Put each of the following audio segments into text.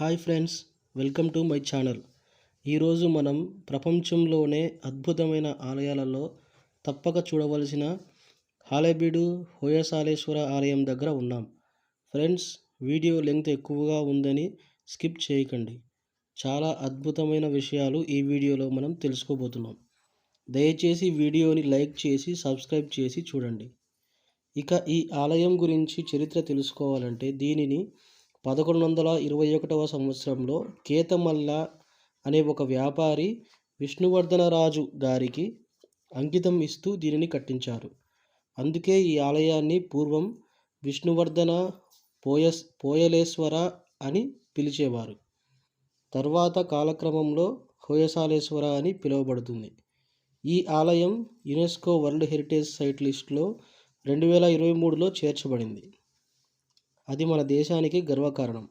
Hi friends welcome to my channel. ఈరోజు మనం ప్రపంచంలోనే అద్భుతమైన ఆలయాలలో తప్పక చూడవలసిన హాలేబీడు హోయసాలేశ్వర ఆలయం దగ్గర ఉన్నాం. ఫ్రెండ్స్ వీడియో లెంగ్త్ ఎక్కువగా ఉందని స్కిప్ చేయకండి. చాలా అద్భుతమైన విషయాలు ఈ వీడియోలో మనం తెలుసుకోబోతున్నాం. దయచేసి వీడియోని లైక్ చేసి సబ్స్క్రైబ్ చేసి చూడండి. ఇక ఈ ఆలయం గురించి చరిత్ర తెలుసుకోవాలంటే దీనిని పదకొండు వందల ఇరవై ఒకటవ సంవత్సరంలో కేతమల్ల అనే ఒక వ్యాపారి విష్ణువర్ధనరాజు గారికి అంకితం ఇస్తూ దీనిని కట్టించారు. అందుకే ఈ ఆలయాన్ని పూర్వం విష్ణువర్ధన పోయస్ పోయలేశ్వర అని పిలిచేవారు. తర్వాత కాలక్రమంలో హోయసాలేశ్వర అని పిలువబడుతుంది. ఈ ఆలయం యునెస్కో వరల్డ్ హెరిటేజ్ సైట్ లిస్టులో రెండు వేల ఇరవై మూడులో చేర్చబడింది. అది మన దేశానికి గర్వకారణం.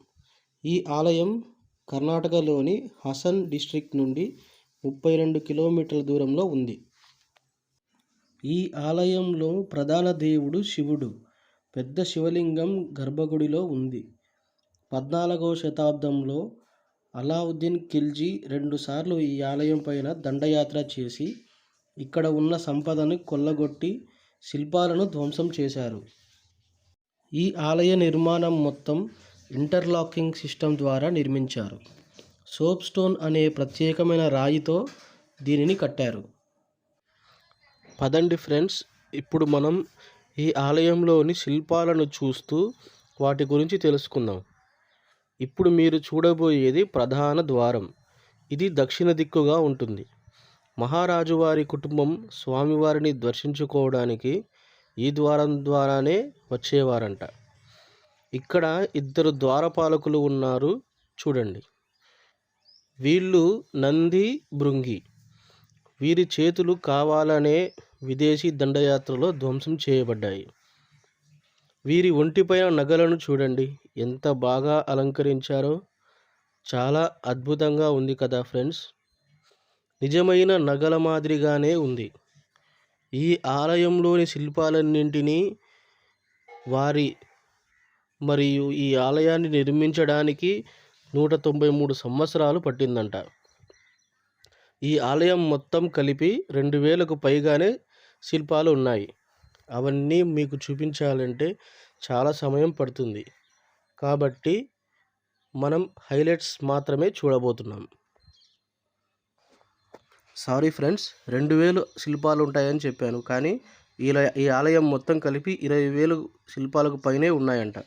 ఈ ఆలయం కర్ణాటకలోని హసన్ డిస్ట్రిక్ట్ నుండి ముప్పై రెండు కిలోమీటర్ల దూరంలో ఉంది. ఈ ఆలయంలో ప్రధాన దేవుడు శివుడు. పెద్ద శివలింగం గర్భగుడిలో ఉంది. పద్నాలుగవ శతాబ్దంలో అలావుద్దీన్ ఖిల్జీ రెండుసార్లు ఈ ఆలయం పైన దండయాత్ర చేసి ఇక్కడ ఉన్న సంపదను కొల్లగొట్టి శిల్పాలను ధ్వంసం చేశారు. ఈ ఆలయ నిర్మాణం మొత్తం ఇంటర్లాకింగ్ సిస్టమ్ ద్వారా నిర్మించారు. సోప్ స్టోన్ అనే ప్రత్యేకమైన రాయితో దీనిని కట్టారు. పదండి ఫ్రెండ్స్ ఇప్పుడు మనం ఈ ఆలయంలోని శిల్పాలను చూస్తూ వాటి గురించి తెలుసుకుందాం. ఇప్పుడు మీరు చూడబోయేది ప్రధాన ద్వారం. ఇది దక్షిణ దిక్కుగా ఉంటుంది. మహారాజువారి కుటుంబం స్వామివారిని దర్శించుకోవడానికి ఈ ద్వారం ద్వారానే వచ్చేవారంట. ఇక్కడ ఇద్దరు ద్వారపాలకులు ఉన్నారు చూడండి. వీళ్ళు నంది భృంగి. వీరి చేతులు కావాలనే విదేశీ దండయాత్రలో ధ్వంసం చేయబడ్డాయి. వీరి ఒంటిపైన నగలను చూడండి. ఎంత బాగా అలంకరించారో. చాలా అద్భుతంగా ఉంది కదా ఫ్రెండ్స్. నిజమైన నగల మాదిరిగానే ఉంది. ఈ ఆలయంలోని శిల్పాలన్నింటినీ వారి మరియు ఈ ఆలయాన్ని నిర్మించడానికి నూట తొంభై మూడు సంవత్సరాలు పట్టిందంట. ఈ ఆలయం మొత్తం కలిపి రెండు వేలకు పైగానే శిల్పాలు ఉన్నాయి. అవన్నీ మీకు చూపించాలంటే చాలా సమయం పడుతుంది. కాబట్టి మనం హైలైట్స్ మాత్రమే చూడబోతున్నాం. సారీ ఫ్రెండ్స్ రెండు వేలు శిల్పాలు ఉంటాయని చెప్పాను. కానీ ఇలా ఈ ఆలయం మొత్తం కలిపి ఇరవై వేలు శిల్పాలకు పైనే ఉన్నాయంట.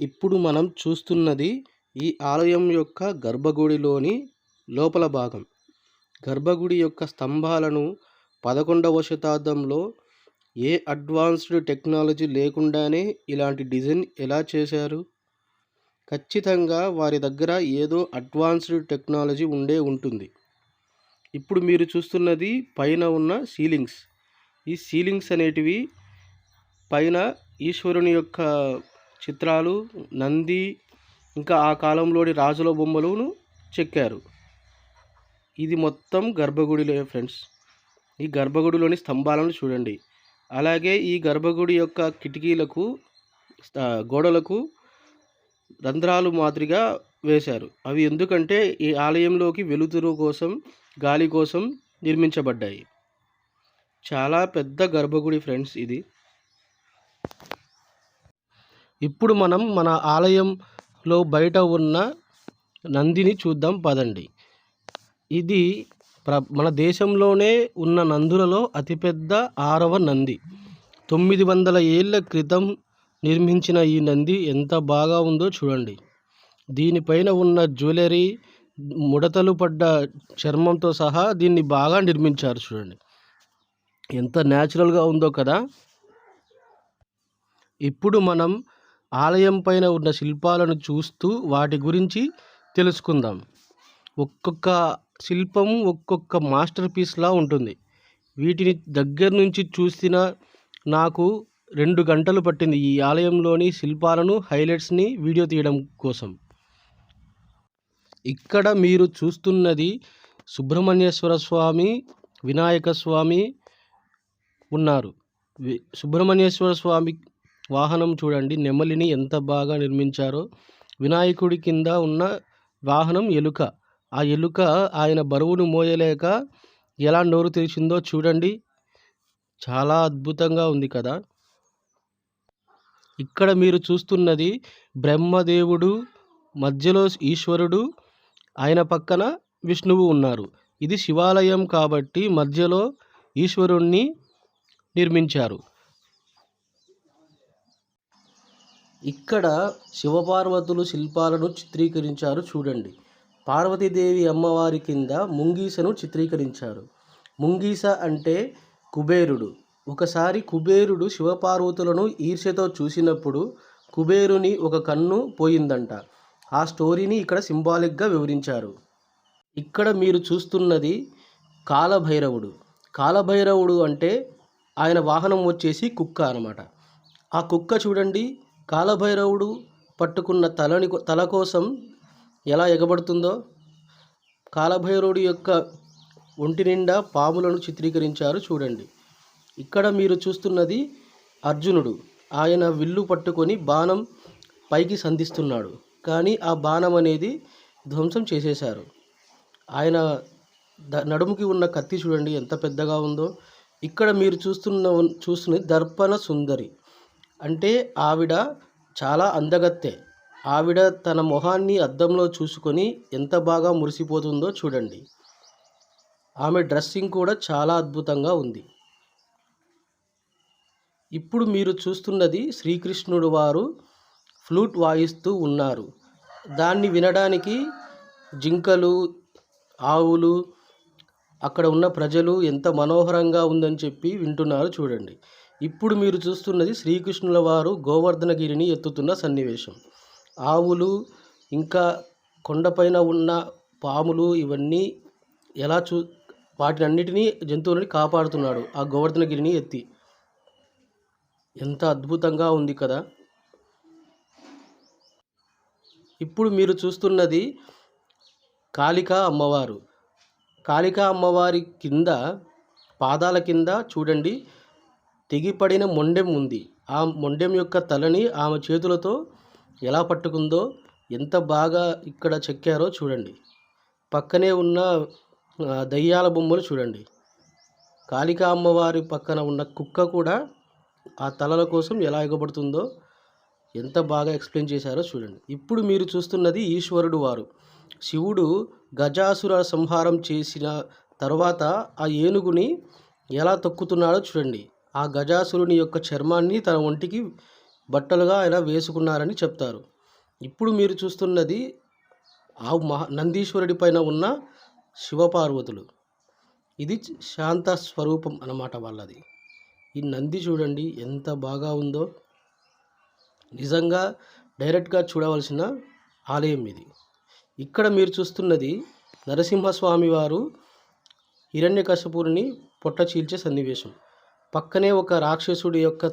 ఇప్పుడు మనం చూస్తున్నది ఈ ఆలయం యొక్క గర్భగుడిలోని లోపల భాగం. గర్భగుడి యొక్క స్తంభాలను పదకొండవ శతాబ్దంలో ఏ అడ్వాన్స్డ్ టెక్నాలజీ లేకుండానే ఇలాంటి డిజైన్ ఎలా చేశారు? ఖచ్చితంగా వారి దగ్గర ఏదో అడ్వాన్స్డ్ టెక్నాలజీ ఉండే ఉంటుంది. ఇప్పుడు మీరు చూస్తున్నది పైన ఉన్న సీలింగ్స్. ఈ సీలింగ్స్ అనేటివి పైన ఈశ్వరుని యొక్క చిత్రాలు నంది ఇంకా ఆ కాలంలోని రాజుల బొమ్మలను చెక్కారు. ఇది మొత్తం గర్భగుడిలో ఫ్రెండ్స్. ఈ గర్భగుడిలోని స్తంభాలను చూడండి. అలాగే ఈ గర్భగుడి యొక్క కిటికీలకు గోడలకు రంధ్రాలు మాదిరిగా వేశారు. అవి ఎందుకంటే ఈ ఆలయంలోకి వెలుతురు కోసం గాలి కోసం నిర్మించబడ్డాయి. చాలా పెద్ద గర్భగుడి ఫ్రెండ్స్ ఇది. ఇప్పుడు మనం మన ఆలయంలో బయట ఉన్న నందిని చూద్దాం పదండి. ఇది ప్ర మన దేశంలోనే ఉన్న నందులలో అతిపెద్ద ఆరవ నంది. తొమ్మిది వందల ఏళ్ళ క్రితం నిర్మించిన ఈ నంది ఎంత బాగా ఉందో చూడండి. దీనిపైన ఉన్న జ్యువెలరీ ముడతలు పడ్డ చర్మంతో సహా దీన్ని బాగా నిర్మించారు చూడండి. ఎంత న్యాచురల్గా ఉందో కదా! ఇప్పుడు మనం ఆలయం పైన ఉన్న శిల్పాలను చూస్తూ వాటి గురించి తెలుసుకుందాం. ఒక్కొక్క శిల్పం ఒక్కొక్క మాస్టర్ పీస్లా ఉంటుంది. వీటిని దగ్గర నుంచి చూసిన నాకు రెండు గంటలు పట్టింది ఈ ఆలయంలోని శిల్పాలను హైలైట్స్ని వీడియో తీయడం కోసం. ఇక్కడ మీరు చూస్తున్నది సుబ్రహ్మణ్యేశ్వర స్వామి వినాయక స్వామి ఉన్నారు. సుబ్రహ్మణ్యేశ్వర స్వామి వాహనం చూడండి నెమలిని ఎంత బాగా నిర్మించారో. వినాయకుడి కింద ఉన్న వాహనం ఎలుక. ఆ ఎలుక ఆయన బరువును మోయలేక ఎలా నోరు తెరిచిందో చూడండి. చాలా అద్భుతంగా ఉంది కదా. ఇక్కడ మీరు చూస్తున్నది బ్రహ్మదేవుడు మధ్యలో ఈశ్వరుడు ఆయన పక్కన విష్ణువు ఉన్నారు. ఇది శివాలయం కాబట్టి మధ్యలో ఈశ్వరుణ్ణి నిర్మించారు. ఇక్కడ శివపార్వతులు శిల్పాలను చిత్రీకరించారు చూడండి. పార్వతీదేవి అమ్మవారి కింద ముంగీసను చిత్రీకరించారు. ముంగీస అంటే కుబేరుడు. ఒకసారి కుబేరుడు శివపార్వతులను ఈర్ష్యతో చూసినప్పుడు కుబేరుని ఒక కన్ను పోయిందంట. ఆ స్టోరీని ఇక్కడ సింబాలిక్గా వివరించారు. ఇక్కడ మీరు చూస్తున్నది కాలభైరవుడు. కాలభైరవుడు అంటే ఆయన వాహనం వచ్చేసి కుక్క అనమాట ఆ కుక్క చూడండి కాలభైరవుడు పట్టుకున్న తలని తల కోసం ఎలా ఎగబడుతుందో. కాలభైరవుడి యొక్క ఒంటి నిండా పాములను చిత్రీకరించారు చూడండి. ఇక్కడ మీరు చూస్తున్నది అర్జునుడు. ఆయన విల్లు పట్టుకొని బాణం పైకి సంధిస్తున్నాడు. కానీ ఆ బాణం అనేది ధ్వంసం చేసేశారు. ఆయన ద నడుముకి ఉన్న కత్తి చూడండి ఎంత పెద్దగా ఉందో. ఇక్కడ మీరు చూస్తున్న చూస్తున్నది దర్పణ సుందరి. అంటే ఆవిడ చాలా అందగత్తె. ఆవిడ తన మొహాన్ని అద్దంలో చూసుకొని ఎంత బాగా మురిసిపోతుందో చూడండి. ఆమె డ్రెస్సింగ్ కూడా చాలా అద్భుతంగా ఉంది. ఇప్పుడు మీరు చూస్తున్నది శ్రీకృష్ణుడు వారు ఫ్లూట్ వాయిస్తూ ఉన్నారు. దాన్ని వినడానికి జింకలు ఆవులు అక్కడ ఉన్న ప్రజలు ఎంత మనోహరంగా ఉందని చెప్పి వింటున్నారు చూడండి. ఇప్పుడు మీరు చూస్తున్నది శ్రీకృష్ణుల వారు గోవర్ధనగిరిని ఎత్తుతున్న సన్నివేశం. ఆవులు ఇంకా కొండపైన ఉన్న పాములు ఇవన్నీ ఎలా చూ వాటినన్నిటినీ జంతువులని కాపాడుతున్నాడు ఆ గోవర్ధనగిరిని ఎత్తి. ఎంత అద్భుతంగా ఉంది కదా. ఇప్పుడు మీరు చూస్తున్నది కాళికా అమ్మవారు. కాళికా అమ్మవారి కింద పాదాల కింద చూడండి తెగిపడిన మొండెం ఉంది. ఆ మొండెం యొక్క తలని ఆమె చేతులతో ఎలా పట్టుకుందో ఎంత బాగా ఇక్కడ చెక్కారో చూడండి. పక్కనే ఉన్న దయ్యాల బొమ్మలు చూడండి. కాళికా అమ్మవారి పక్కన ఉన్న కుక్క కూడా ఆ తలల కోసం ఎలా ఎగబడుతుందో ఎంత బాగా ఎక్స్ప్లెయిన్ చేశారో చూడండి. ఇప్పుడు మీరు చూస్తున్నది ఈశ్వరుడు వారు. శివుడు గజాసుర సంహారం చేసిన తర్వాత ఆ ఏనుగుని ఎలా తొక్కుతున్నాడో చూడండి. ఆ గజాసురుని యొక్క చర్మాన్ని తన ఒంటికి బట్టలుగా ఆయన వేసుకున్నారని చెప్తారు. ఇప్పుడు మీరు చూస్తున్నది ఆ మహా నందీశ్వరుడి పైన ఉన్న శివపార్వతులు. ఇది శాంత స్వరూపం అన్నమాట వాళ్ళది. ఈ నంది చూడండి ఎంత బాగా ఉందో. నిజంగా డైరెక్ట్గా చూడవలసిన ఆలయం ఇది. ఇక్కడ మీరు చూస్తున్నది నరసింహస్వామి వారు హిరణ్యకశపురిని పొట్ట చీల్చే సన్నివేశం. పక్కనే ఒక రాక్షసుడి యొక్క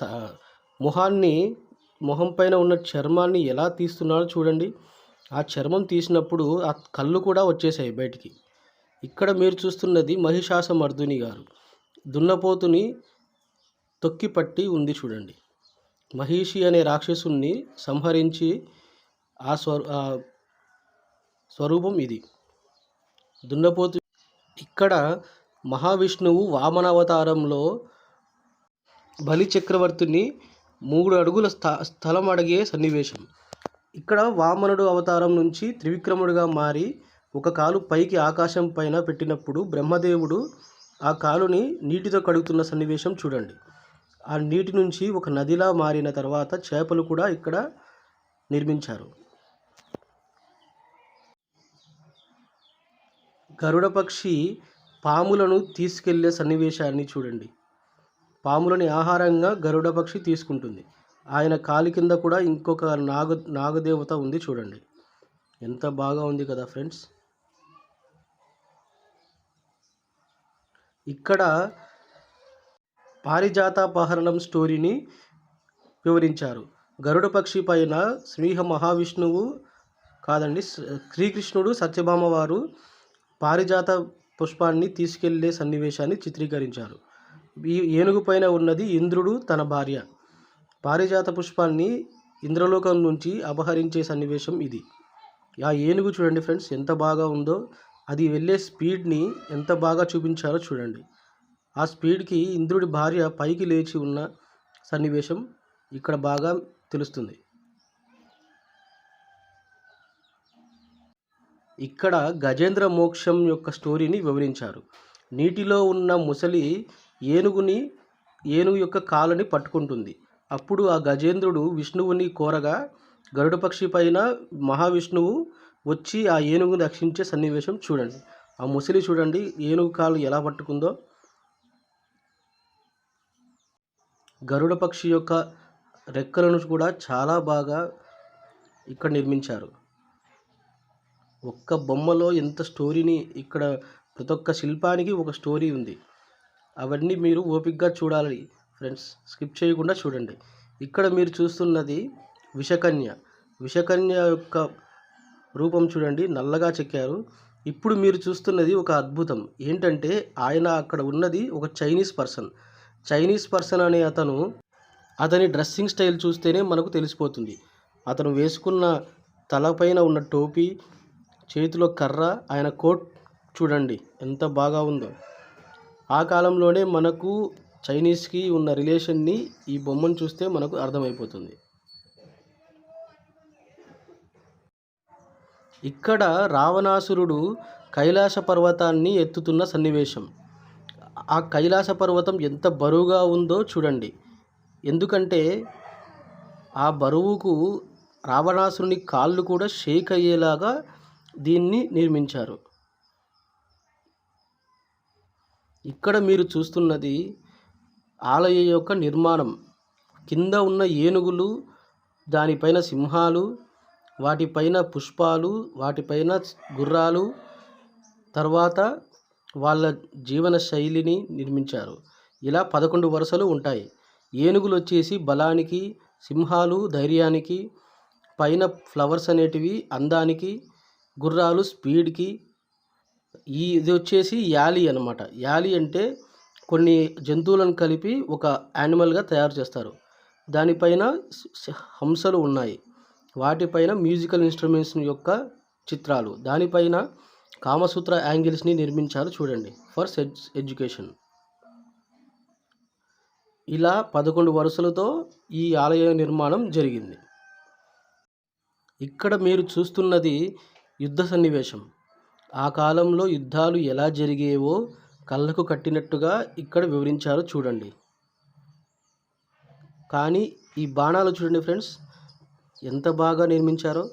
త- మొహాన్ని మొహం పైన ఉన్న చర్మాన్ని ఎలా తీస్తున్నాడో చూడండి. ఆ చర్మం తీసినప్పుడు ఆ కళ్ళు కూడా వచ్చేసాయి బయటికి. ఇక్కడ మీరు చూస్తున్నది మహిషాసమర్దుని గారు. దున్నపోతుని తొక్కిపట్టి ఉంది చూడండి. మహిషి అనే రాక్షసుణ్ణి సంహరించి ఆ స్వరూ ఆ స్వరూపం ఇది. దున్నపోతు ఇక్కడ మహావిష్ణువు వామన అవతారంలో బలి చక్రవర్తిని మూడు అడుగుల స్థ స్థలం అడిగే సన్నివేశం. ఇక్కడ వామనుడు అవతారం నుంచి త్రివిక్రముడిగా మారి ఒక కాలు పైకి ఆకాశం పైన పెట్టినప్పుడు బ్రహ్మదేవుడు ఆ కాలుని నీటితో కడుగుతున్న సన్నివేశం చూడండి. ఆ నీటి నుంచి ఒక నదిలా మారిన తర్వాత చేపలు కూడా ఇక్కడ నిర్మించారు. గరుడ పక్షి పాములను తీసుకెళ్ళే సన్నివేశాన్ని చూడండి. పాములని ఆహారంగా గరుడ పక్షి తీసుకుంటుంది. ఆయన కాలి కింద కూడా ఇంకొక నాగ నాగదేవత ఉంది చూడండి. ఎంత బాగా ఉంది కదా ఫ్రెండ్స్. ఇక్కడ పారిజాతాపహరణం స్టోరీని వివరించారు. గరుడ పక్షి పైన శ్రీహ మహావిష్ణువు కాదండి శ్రీకృష్ణుడు సత్యభామ వారు పారిజాత పుష్పాన్ని తీసుకెళ్ళే సన్నివేశాన్ని చిత్రీకరించారు. ఈ ఏనుగు పైన ఉన్నది ఇంద్రుడు తన భార్య. పారిజాత పుష్పాన్ని ఇంద్రలోకం నుంచి అపహరించే సన్నివేశం ఇది. ఆ ఏనుగు చూడండి ఫ్రెండ్స్ ఎంత బాగా ఉందో అది వెళ్ళే స్పీడ్ని ఎంత బాగా చూపించారో చూడండి. ఆ స్పీడ్కి ఇంద్రుడి భార్య పైకి లేచి ఉన్న సన్నివేశం ఇక్కడ బాగా తెలుస్తుంది. ఇక్కడ గజేంద్ర మోక్షం యొక్క స్టోరీని వివరించారు. నీటిలో ఉన్న ముసలి ఏనుగుని ఏనుగు యొక్క కాలని పట్టుకుంటుంది. అప్పుడు ఆ గజేంద్రుడు విష్ణువుని కోరగా గరుడ పక్షి పైన మహావిష్ణువు వచ్చి ఆ ఏనుగుని రక్షించే సన్నివేశం చూడండి. ఆ ముసలి చూడండి ఏనుగు కాలు ఎలా పట్టుకుందో. గరుడ పక్షి యొక్క రెక్కలను కూడా చాలా బాగా ఇక్కడ నిర్మించారు. ఒక్క బొమ్మలో ఎంత స్టోరీని ఇక్కడ ప్రతి ఒక్క శిల్పానికి ఒక స్టోరీ ఉంది. అవన్నీ మీరు ఓపిక్గా చూడాలి ఫ్రెండ్స్. స్కిప్ చేయకుండా చూడండి. ఇక్కడ మీరు చూస్తున్నది విషకన్య. విషకన్య యొక్క రూపం చూడండి. నల్లగా చెక్కారు. ఇప్పుడు మీరు చూస్తున్నది ఒక అద్భుతం. ఏంటంటే ఆయన అక్కడ ఉన్నది ఒక చైనీస్ పర్సన్. చైనీస్ పర్సన్ అనే అతను అతని డ్రెస్సింగ్ స్టైల్ చూస్తేనే మనకు తెలిసిపోతుంది. అతను వేసుకున్న తలపైన ఉన్న టోపీ చేతిలో కర్ర ఆయన కోట్ చూడండి ఎంత బాగా ఉందో. ఆ కాలంలోనే మనకు చైనీస్కి ఉన్న రిలేషన్ని ఈ బొమ్మను చూస్తే మనకు అర్థమైపోతుంది. ఇక్కడ రావణాసురుడు కైలాస పర్వతాన్ని ఎత్తుతున్న సన్నివేశం. ఆ కైలాస పర్వతం ఎంత బరువుగా ఉందో చూడండి. ఎందుకంటే ఆ బరువుకు రావణాసురుని కాళ్ళు కూడా షేక్ అయ్యేలాగా దీన్ని నిర్మించారు. ఇక్కడ మీరు చూస్తున్నది ఆలయ యొక్క నిర్మాణం. కింద ఉన్న ఏనుగులు దానిపైన సింహాలు వాటిపైన పుష్పాలు వాటిపైన గుర్రాలు తర్వాత వాళ్ళ జీవన శైలిని నిర్మించారు. ఇలా పదకొండు వరుసలు ఉంటాయి. ఏనుగులు వచ్చేసి బలానికి సింహాలు ధైర్యానికి పైన ఫ్లవర్స్ అనేటివి అందానికి గుర్రాలు స్పీడ్కి. ఈ ఇది వచ్చేసి యాలి అనమాట యాలి అంటే కొన్ని జంతువులను కలిపి ఒక యానిమల్గా తయారు చేస్తారు. దానిపైన హంసలు ఉన్నాయి. వాటిపైన మ్యూజికల్ ఇన్స్ట్రుమెంట్స్ యొక్క చిత్రాలు. దానిపైన కామసూత్ర యాంగిల్స్ని నిర్మించారు చూడండి ఫర్ సెడ్ ఎడ్యుకేషన్. ఇలా పదకొండు వరుసలతో ఈ ఆలయ నిర్మాణం జరిగింది. ఇక్కడ మీరు చూస్తున్నది యుద్ధ సన్నివేశం. ఆ కాలంలో యుద్ధాలు ఎలా జరిగేవో కళ్ళకు కట్టినట్టుగా ఇక్కడ వివరించారు చూడండి. కానీ ఈ బాణాలు చూడండి ఫ్రెండ్స్ ఎంత బాగా నిర్మించారో.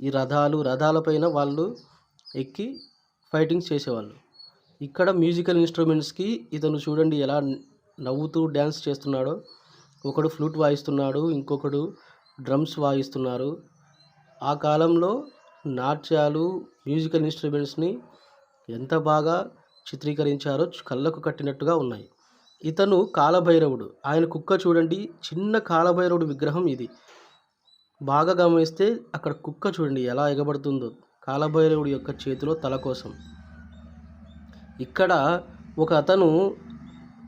ఈ రథాలు రథాలపైన వాళ్ళు ఎక్కి ఫైటింగ్స్ చేసేవాళ్ళు. ఇక్కడ మ్యూజికల్ ఇన్స్ట్రుమెంట్స్కి ఇతను చూడండి ఎలా నవ్వుతూ డ్యాన్స్ చేస్తున్నాడో. ఒకడు ఫ్లూట్ వాయిస్తున్నాడు ఇంకొకడు డ్రమ్స్ వాయిస్తున్నారు. ఆ కాలంలో నాట్యాలు మ్యూజికల్ ఇన్స్ట్రుమెంట్స్ని ఎంత బాగా చిత్రీకరించారో కళ్ళకు కట్టినట్టుగా ఉన్నాయి. ఇతను కాలభైరవుడు. ఆయన కుక్క చూడండి చిన్న కాలభైరవుడు విగ్రహం ఇది. బాగా గమనిస్తే అక్కడ కుక్క చూడండి ఎలా ఎగబడుతుందో. కాలభైరవుడి యొక్క చేతిలో తల కోసం. ఇక్కడ ఒక అతను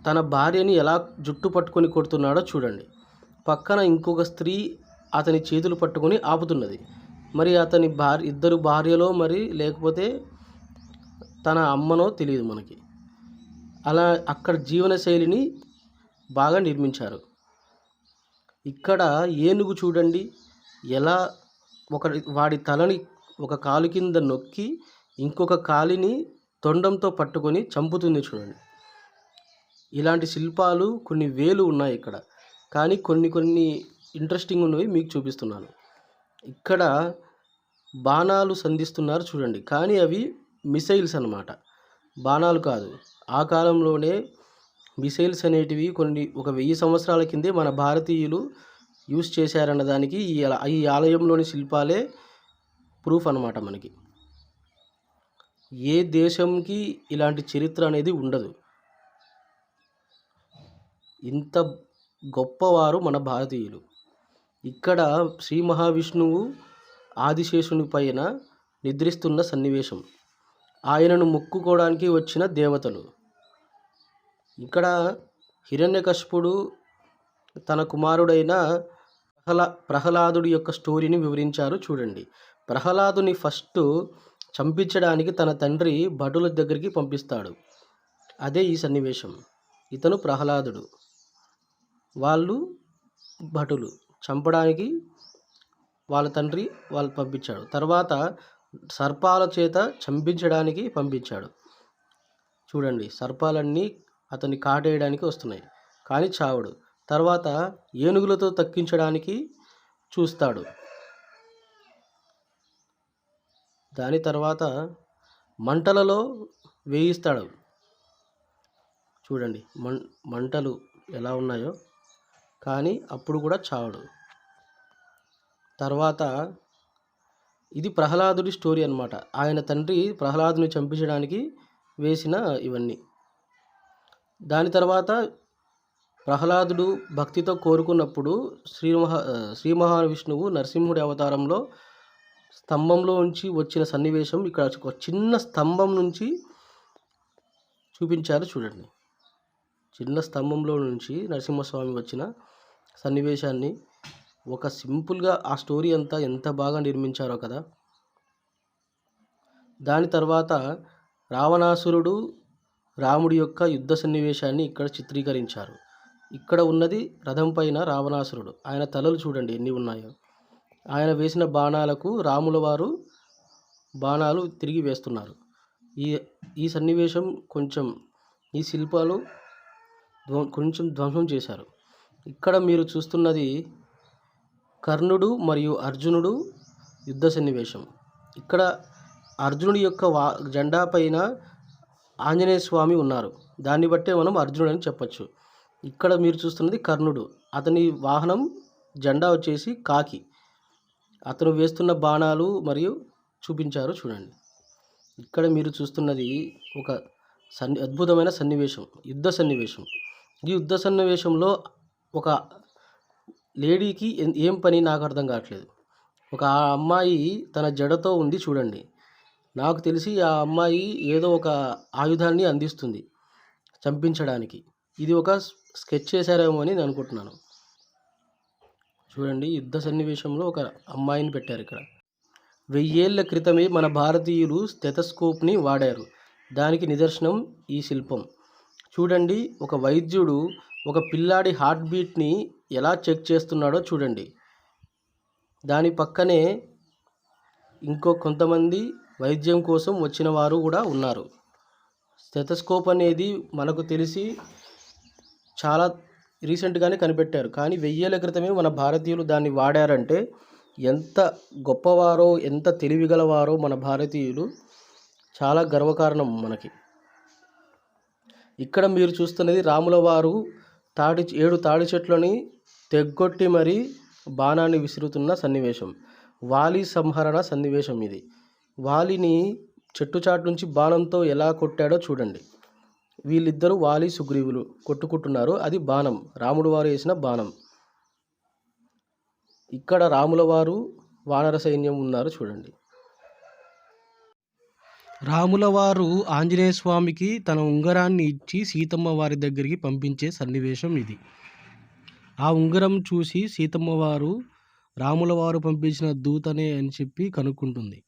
తన భార్యని ఎలా జుట్టు పట్టుకొని కొడుతున్నాడో చూడండి. పక్కన ఇంకొక స్త్రీ అతని చేతులు పట్టుకొని ఆపుతున్నది. మరి అతని భార్య ఇద్దరు భార్యలో మరి లేకపోతే తన అమ్మనో తెలియదు మనకి. అలా అక్కడ జీవనశైలిని బాగా నిర్మించారు. ఇక్కడ ఏనుగు చూడండి. ఎలా ఒక వాడి తలని ఒక కాలు కింద నొక్కి ఇంకొక కాలిని తొండంతో పట్టుకొని చంపుతుంది చూడండి. ఇలాంటి శిల్పాలు కొన్ని వేలు ఉన్నాయి ఇక్కడ. కానీ కొన్ని కొన్ని ఇంట్రెస్టింగ్ ఉన్నవి మీకు చూపిస్తున్నాను. ఇక్కడ బాణాలు సంధిస్తున్నారు చూడండి. కానీ అవి మిసైల్స్ అన్నమాట. బాణాలు కాదు. ఆ కాలంలోనే మిసైల్స్ అనేటివి కొన్ని ఒక వెయ్యి సంవత్సరాల కిందే మన భారతీయులు యూస్ చేశారన్న దానికి ఈ ఈ ఆలయంలోని శిల్పాలే ప్రూఫ్ అన్నమాట మనకి. ఏ దేశంకి ఇలాంటి చరిత్ర అనేది ఉండదు. ఇంత గొప్పవారు మన భారతీయులు. ఇక్కడ శ్రీ మహావిష్ణువు ఆదిశేషుని పైన నిద్రిస్తున్న సన్నివేశం. ఆయనను మొక్కుకోవడానికి వచ్చిన దేవతలు. ఇక్కడ హిరణ్యకశపుడు తన కుమారుడైన ప్రహ్లా ప్రహ్లాదుడి యొక్క స్టోరీని వివరించారు చూడండి. ప్రహ్లాదుని ఫస్ట్ చంపించడానికి తన తండ్రి భటుల దగ్గరికి పంపిస్తాడు. అదే ఈ సన్నివేశం. ఇతను ప్రహ్లాదుడు. వాళ్ళు భటులు. చంపడానికి వాళ్ళ తండ్రి వాళ్ళు పంపించాడు. తర్వాత సర్పాల చేత చంపించడానికి పంపించాడు. చూడండి సర్పాలన్నీ అతన్ని కాటేయడానికి వస్తున్నాయి. కానీ చావడు. తర్వాత ఏనుగులతో తక్కించడానికి చూస్తాడు. దాని తర్వాత మంటలలో వేయిస్తాడు. చూడండి మం మంటలు ఎలా ఉన్నాయో. కానీ అప్పుడు కూడా చావడు. తర్వాత ఇది ప్రహ్లాదుడి స్టోరీ అనమాట ఆయన తండ్రి ప్రహ్లాదుని చంపించడానికి వేసిన ఇవన్నీ. దాని తర్వాత ప్రహ్లాదుడు భక్తితో కోరుకున్నప్పుడు శ్రీ మహా శ్రీ మహావిష్ణువు నరసింహుడి అవతారంలో స్తంభంలో నుంచి వచ్చిన సన్నివేశం ఇక్కడ ఒక చిన్న స్తంభం నుంచి చూపించారు చూడండి. చిన్న స్తంభంలో నుంచి నరసింహస్వామి వచ్చిన సన్నివేశాన్ని ఒక సింపుల్గా ఆ స్టోరీ అంతా ఎంత బాగా నిర్మించారో కదా. దాని తర్వాత రావణాసురుడు రాముడి యొక్క యుద్ధ సన్నివేశాన్ని ఇక్కడ చిత్రీకరించారు. ఇక్కడ ఉన్నది రథం పైన రావణాసురుడు. ఆయన తలలు చూడండి ఎన్ని ఉన్నాయో. ఆయన వేసిన బాణాలకు రాముల వారు బాణాలు తిరిగి వేస్తున్నారు. ఈ ఈ సన్నివేశం కొంచెం ఈ శిల్పాలు కొంచెం ధ్వంసం చేశారు. ఇక్కడ మీరు చూస్తున్నది కర్ణుడు మరియు అర్జునుడు యుద్ధ సన్నివేశం. ఇక్కడ అర్జునుడి యొక్క వా జెండా పైన ఆంజనేయ స్వామి ఉన్నారు. దాన్ని బట్టే మనం అర్జునుడు అని చెప్పచ్చు. ఇక్కడ మీరు చూస్తున్నది కర్ణుడు. అతని వాహనం జెండా వచ్చేసి కాకి. అతను వేస్తున్న బాణాలు మరియు చూపించారు చూడండి. ఇక్కడ మీరు చూస్తున్నది ఒక సన్ని అద్భుతమైన సన్నివేశం యుద్ధ సన్నివేశం. ఈ యుద్ధ సన్నివేశంలో ఒక లేడీకి ఏం పని నాకు అర్థం కావట్లేదు. ఒక అమ్మాయి తన జడతో ఉంది చూడండి. నాకు తెలిసి ఆ అమ్మాయి ఏదో ఒక ఆయుధాన్ని అందిస్తుంది చంపించడానికి. ఇది ఒక స్కెచ్ చేశారేమో అని నేను అనుకుంటున్నాను. చూడండి యుద్ధ సన్నివేశంలో ఒక అమ్మాయిని పెట్టారు ఇక్కడ. వెయ్యేళ్ళ క్రితమే మన భారతీయులు స్టెథస్కోప్ని వాడారు. దానికి నిదర్శనం ఈ శిల్పం. చూడండి ఒక వైద్యుడు ఒక పిల్లాడి హార్ట్ బీట్ని ఎలా చెక్ చేస్తున్నాడో చూడండి. దాని పక్కనే ఇంకో కొంతమంది వైద్యం కోసం వచ్చిన వారు కూడా ఉన్నారు. స్టెథస్కోప్ అనేది మనకు తెలిసి చాలా రీసెంట్గానే కనిపెట్టారు. కానీ వెయ్యేళ్ళ క్రితమే మన భారతీయులు దాన్ని వాడారంటే ఎంత గొప్పవారో ఎంత తెలివిగలవారో మన భారతీయులు చాలా గర్వకారణం మనకి. ఇక్కడ మీరు చూస్తున్నది రాముల వారు తాడి ఏడు తాడి చెట్లని తెగ్గొట్టి మరీ బాణాన్ని విసురుతున్న సన్నివేశం. వాలి సంహరణ సన్నివేశం ఇది. వాలిని చెట్టు చాటు నుంచి బాణంతో ఎలా కొట్టాడో చూడండి. వీళ్ళిద్దరూ వాలి సుగ్రీవులు కొట్టుకుంటున్నారు. అది బాణం. రాముడు వారు వేసిన బాణం. ఇక్కడ రాముల వారు వానర సైన్యం ఉన్నారు చూడండి. రాముల వారు ఆంజనేయ స్వామికి తన ఉంగరాన్ని ఇచ్చి సీతమ్మ వారి దగ్గరికి పంపించే సన్నివేశం ఇది. ఆ ఉంగరం చూసి సీతమ్మ వారు రాముల వారు పంపించిన దూతనే అని చెప్పి కనుక్కుంటుంది.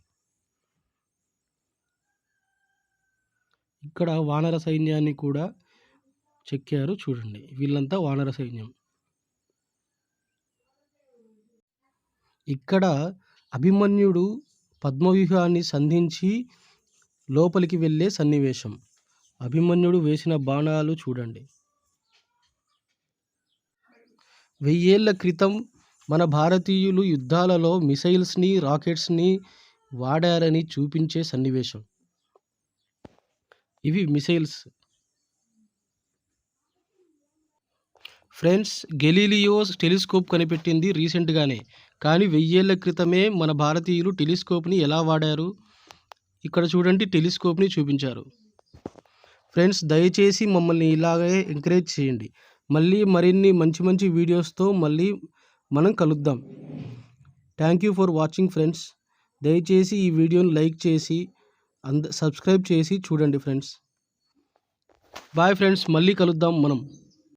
ఇక్కడ వానర సైన్యాన్ని కూడా చెక్కారు చూడండి. వీళ్ళంతా వానర సైన్యం. ఇక్కడ అభిమన్యుడు పద్మవ్యూహాన్ని సంధించి లోపలికి వెళ్ళే సన్నివేశం. అభిమన్యుడు వేసిన బాణాలు చూడండి. వెయ్యేళ్ళ క్రితం మన భారతీయులు యుద్ధాలలో మిసైల్స్ని రాకెట్స్ని వాడారని చూపించే సన్నివేశం. ఇవి మిసైల్స్. ఫ్రెండ్స్ గెలీలియో టెలిస్కోప్ కనిపెట్టింది రీసెంట్గానే. కానీ వెయ్యేళ్ళ క్రితమే మన భారతీయులు టెలిస్కోప్ని ఎలా వాడారు? ఇక్కడ చూడండి టెలిస్కోప్ని చూపించారు. ఫ్రెండ్స్ దయచేసి మమ్మల్ని ఇలాగే ఎంకరేజ్ చేయండి. మళ్ళీ మరిన్ని మంచి మంచి వీడియోస్తో మళ్ళీ మనం కలుద్దాం. Thank you for watching friends. దయచేసి ఈ వీడియోని లైక్ చేసి అంద సబ్స్క్రైబ్ చేసి చూడండి ఫ్రెండ్స్. బాయ్ ఫ్రెండ్స్ మళ్ళీ కలుద్దాం మనం.